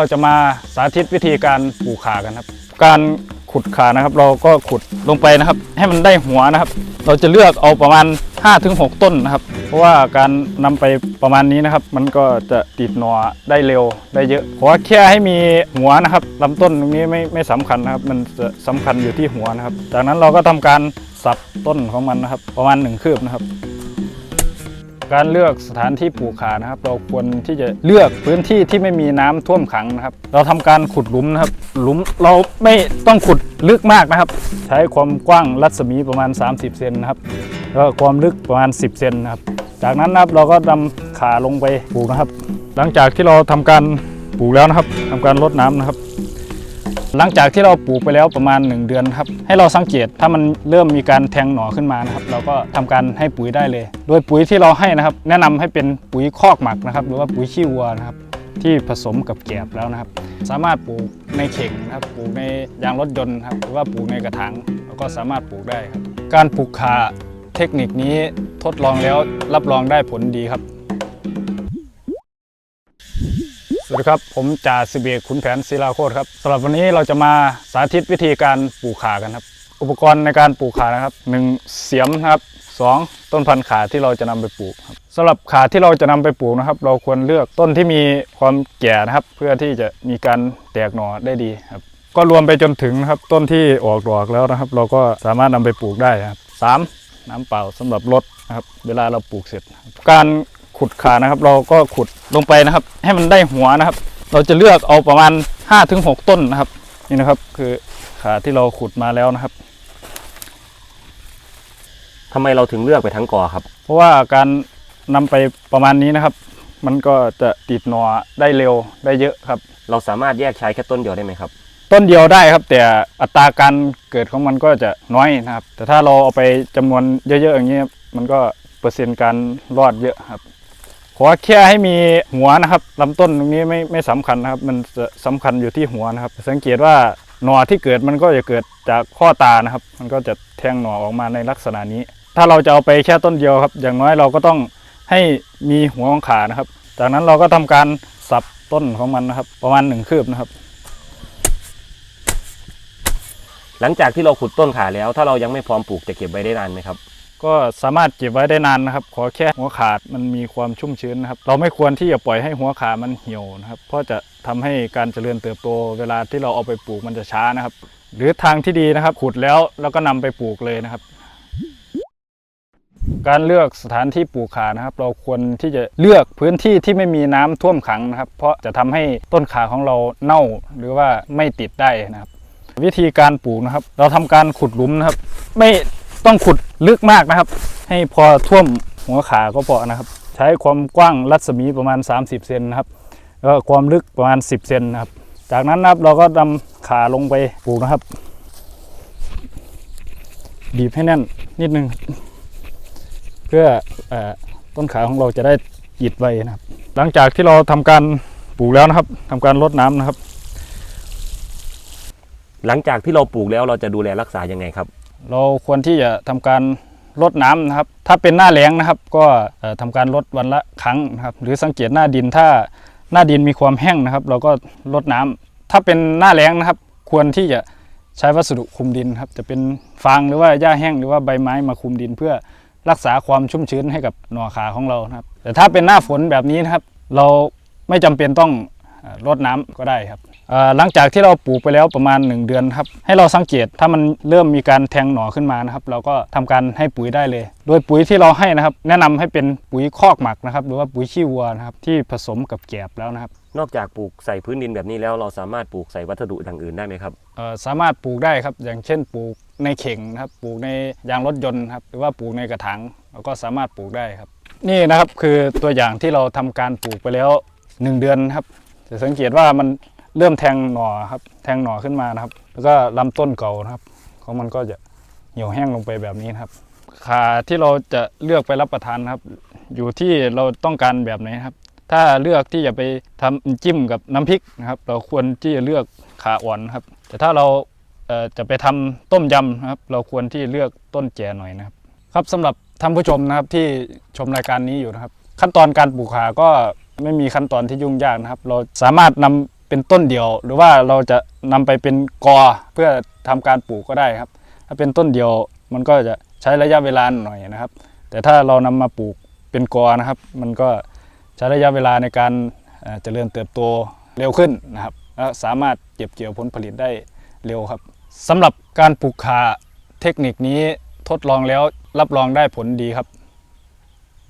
เราจะมาสาธิตวิธีการปลูกขากันครับ การขุดขานะครับ เราก็ขุดลงไปนะครับ ให้มันได้หัวนะครับ เราจะเลือกเอาประมาณ 5-6 ต้นนะครับ เพราะว่าการนำไปประมาณนี้นะครับ มันก็จะติดหนอได้เร็วได้เยอะเพราะว่าแค่ให้มีหัวนะครับลำต้นตรงนี้ไม่ไม่สำคัญนะครับ มันจะสำคัญอยู่ที่หัวนะครับ จากนั้นเราก็ทำการสับต้นของมันนะครับ ประมาณหนึ่งคืบนะครับ การเลือกสถานที่ปลูกขานะครับ เราควรที่จะเลือกพื้นที่ที่ไม่มีน้ำท่วมขังนะครับ เราทำการขุดหลุมนะครับ หลุมเราไม่ต้องขุดลึกมากนะครับ ใช้ความกว้างรัศมีประมาณ 30 เซนนะครับแล้วความลึกประมาณ 10 เซนนะครับ จากนั้นนะครับเราก็นำขาลงไปปลูกนะครับ หลังจากที่เราทำการปลูกแล้วนะครับทำการรดน้ำนะครับ หลังจากที่เราปลูกไปแล้วประมาณ 1 เดือนครับให้เราสังเกตถ้ามันเริ่มมีการแทงหน่อขึ้นมานะครับเราก็ทำการให้ปุ๋ยได้เลย โดยปุ๋ยที่เราให้นะครับ แนะนำให้เป็นปุ๋ยคอกหมักนะครับ หรือว่าปุ๋ยขี้วัวนะครับที่ผสมกับแกลบแล้วนะครับ สามารถปลูกในเข่งนะครับปลูกในยางรถยนต์ครับหรือว่าปลูกในกระถางเราก็สามารถปลูกได้ครับ การปลูกขาเทคนิคนี้ทดลองแล้วรับรองได้ผลดีครับ สวัสดีครับ ผมจ่าสิบเอกขุนแผนศิลาโคตรครับสำหรับวันนี้เราจะมาสาธิตวิธีการปลูกขากันครับ อุปกรณ์ในการปลูกขานะครับหนึ่งเสียมนะครับสองต้นพันธุ์ขาที่เราจะนำไปปลูกครับสำหรับขาที่เราจะนำไปปลูกนะครับ เราควรเลือกต้นที่มีความแก่นะครับ เพื่อที่จะมีการแตกหน่อได้ดีครับ ก็รวมไปจนถึงนะครับต้นที่ออกดอกแล้วนะครับ เราก็สามารถนำไปปลูกได้ครับสามน้ำเปล่าสำหรับรดนะครับ เวลาเราปลูกเสร็จ การ ขุดขานะครับ เราก็ขุดลงไปนะครับ ให้มันได้หัวนะครับ เราจะเลือกเอาประมาณ5-6ต้นนะครับ นี่นะครับคือขาที่เราขุดมาแล้วนะครับ ทำไมเราถึงเลือกไปทั้งกอครับ เพราะว่าการนำไปประมาณนี้นะครับ มันก็จะติดหนอได้เร็วได้เยอะครับ เราสามารถแยกใช้แค่ต้นเดียวได้ไหมครับ ต้นเดียวได้ครับ แต่อัตราการเกิดของมันก็จะน้อยนะครับ แต่ถ้าเราเอาไปจำนวนเยอะๆอย่างนี้ยมันก็เปอร์เซ็นต์การรอดเยอะครับ ขอแค่ให้มีหัวนะครับลำต้นตรงนี้ไม่ไม่สำคัญนะครับ มันจะสำคัญอยู่ที่หัวนะครับ สังเกตว่าหน่อที่เกิดมันก็จะเกิดจากข้อตานะครับ มันก็จะแทงหน่อออกมาในลักษณะนี้ ถ้าเราจะเอาไปแค่ต้นเดียวครับ อย่างน้อยเราก็ต้องให้มีหัวของขานะครับ จากนั้นเราก็ทำการสับต้นของมันนะครับ ประมาณหนึ่งคืบนะครับ หลังจากที่เราขุดต้นขาแล้ว ถ้าเรายังไม่พร้อมปลูกจะเก็บไว้ได้นานไหมครับ ก็สามารถเก็บไว้ได้นานนะครับ ขอแค่หัวขาดมันมีความชุ่มชื้นนะครับ เราไม่ควรที่จะปล่อยให้หัวขามันเหี่ยวนะครับ เพราะจะทำให้การเจริญเติบโต เวลาที่เราเอาไปปลูกมันจะช้านะครับ หรือทางที่ดีนะครับ ขุดแล้วแล้วก็นำไปปลูกเลยนะครับ การเลือกสถานที่ปลูกขานะครับ เราควรที่จะเลือกพื้นที่ที่ไม่มีน้ำท่วมขังนะครับ เพราะจะทำให้ต้นขาของเราเน่าหรือว่าไม่ติดได้นะครับ วิธีการปลูกนะครับ เราทำการขุดหลุมนะครับ ไม่ ต้องขุดลึกมากนะครับ ให้พอท่วมหัวขาก็พอนะครับ ใช้ความกว้างรัศมีประมาณ 30 เซนนะครับแล้วความลึกประมาณ 10 เซนนะครับ จากนั้นนะครับเราก็นำขาลงไปปลูกนะครับ บีบให้แน่นนิดนึง เพื่ออต้นขาของเราจะได้หยิดไว้นะครับ หลังจากที่เราทำการปลูกแล้วนะครับทำการรดน้ำนะครับ หลังจากที่เราปลูกแล้วเราจะดูแลรักษายังไงครับ เราควรที่จะทำการรดน้ำนะครับ ถ้าเป็นหน้าแล้งนะครับ ก็เอ่อทำการรดวันละครั้งนะครับ หรือสังเกตหน้าดินถ้าหน้าดินมีความแห้งนะครับ เราก็รดน้ำถ้าเป็นหน้าแล้งนะครับ ควรที่จะใช้วัสดุคุมดินครับ จะเป็นฟางหรือว่าหญ้าแห้งหรือว่าใบไม้มาคุมดิน เพื่อรักษาความชุ่มชื้นให้กับหน่อขาของเราครับ แต่ถ้าเป็นหน้าฝนแบบนี้นะครับ เราไม่จำเป็นต้องเอ่อรดน้ำก็ได้ครับ หลังจากที่เราปลูกไปแล้วประมาณ 1 เดือนครับ ให้เราสังเกตถ้ามันเริ่มมีการแทงหน่อขึ้นมานะครับ เราก็ทำการให้ปุ๋ยได้เลย โดยปุ๋ยที่เราให้นะครับ แนะนำให้เป็นปุ๋ยคอกหมักนะครับ หรือว่าปุ๋ยขี้วัวนะครับที่ผสมกับแกลบแล้วนะครับ นอกจากปลูกใส่พื้นดินแบบนี้แล้วเราสามารถปลูกใส่วัสดุอย่างอื่นได้ไหมครับเอ่อสามารถปลูกได้ครับ อย่างเช่นปลูกในเข่งนะครับ ปลูกในยางรถยนต์ครับหรือว่าปลูกในกระถางเราก็สามารถปลูกได้ครับ นี่นะครับคือตัวอย่างที่เราทำการปลูกไปแล้ว 1 เดือนครับจะสังเกตว่ามัน เริ่มแทงหน่อครับ แทงหน่อขึ้นมานะครับ แล้วก็ลำต้นเก่านะครับ ของมันก็จะเหี่ยวแห้งลงไปแบบนี้นครับ ขาที่เราจะเลือกไปรับประทานครับ อยู่ที่เราต้องการแบบไหนครับ ถ้าเลือกที่จะไปทำจิ้มกับน้ำพริกนะครับ เราควรที่จะเลือกขาอ่อนครับ แต่ถ้าเราเจะไปทำต้มยำนะครับ เราควรที่เลือกต้นแก่หน่อยนะครับ ครับสำหรับท่านผู้ชมนะครับที่ชมรายการนี้อยู่นะครับ ขั้นตอนการปลูกขาก็ไม่มีขั้นตอนที่ยุ่งยากนะครับ เราสามารถนำ เป็นต้นเดียว หรือว่าเราจะนำไปเป็นกอเพื่อทำการปลูกก็ได้ครับ ถ้าเป็นต้นเดียวมันก็จะใช้ระยะเวลาหน่อยนะครับ แต่ถ้าเรานำมาปลูกเป็นกอนะครับ มันก็ใช้ระยะเวลาในการเอ่อเจริญเติบโตเร็วขึ้นนะครับและสามารถเก็บเกี่ยวผลผลิตได้เร็วครับสำหรับการปลูกขาเทคนิคนี้ทดลองแล้วรับรองได้ผลดีครับ